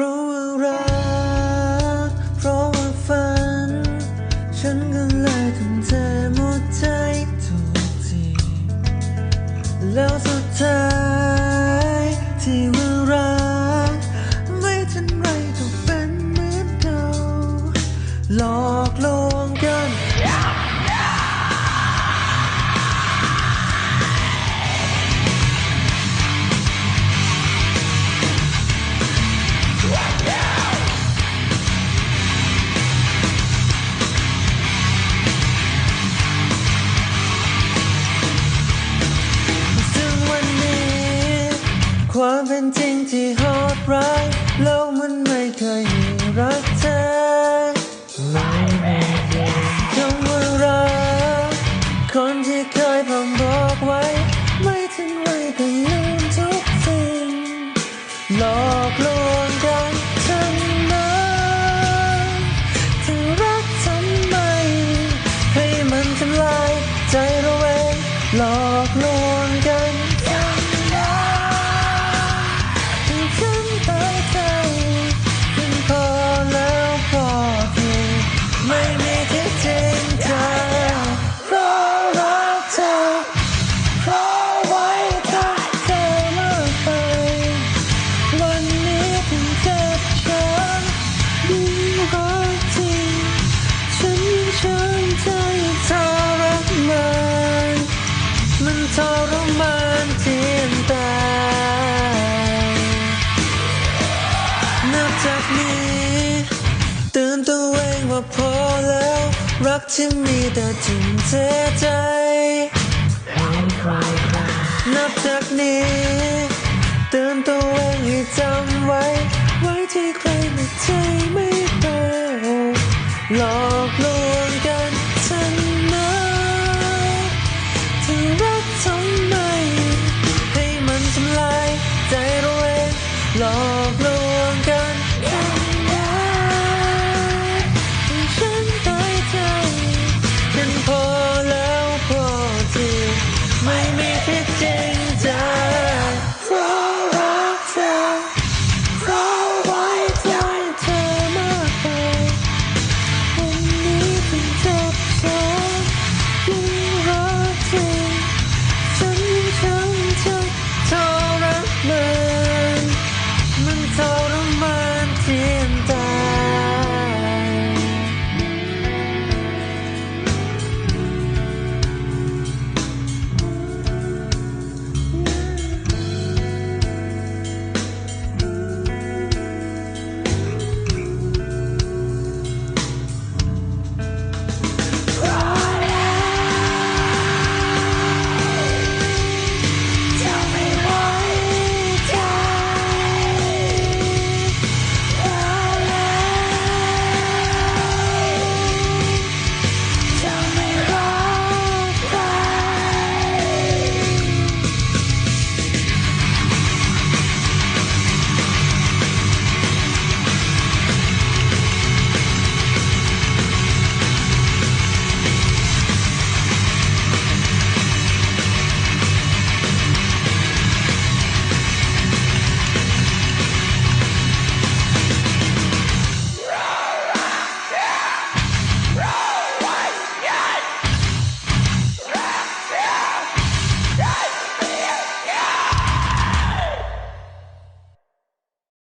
รา ความเป็นจริงที่โหดร้ายโลกมันไม่เคยมีรักเธอไม่มีคำว่ารักคนที่เคยพร่ำบอกไว้ ไม่ทันไรก็ลืมทุกสิ่งหลอกลวงกันทั้งนั้นเธอรักทำไม ให้มันทำลายใจเราเองหลอกลวง ฉันยังช้ำใจทรมานมันทรมานเจียนตายนับจากนี้ตือนตัวเองว่าพอแล้ว รักที่มีแต่ทุ่มเทใจนับจากนี้ตือนตัวเองให้จำไว้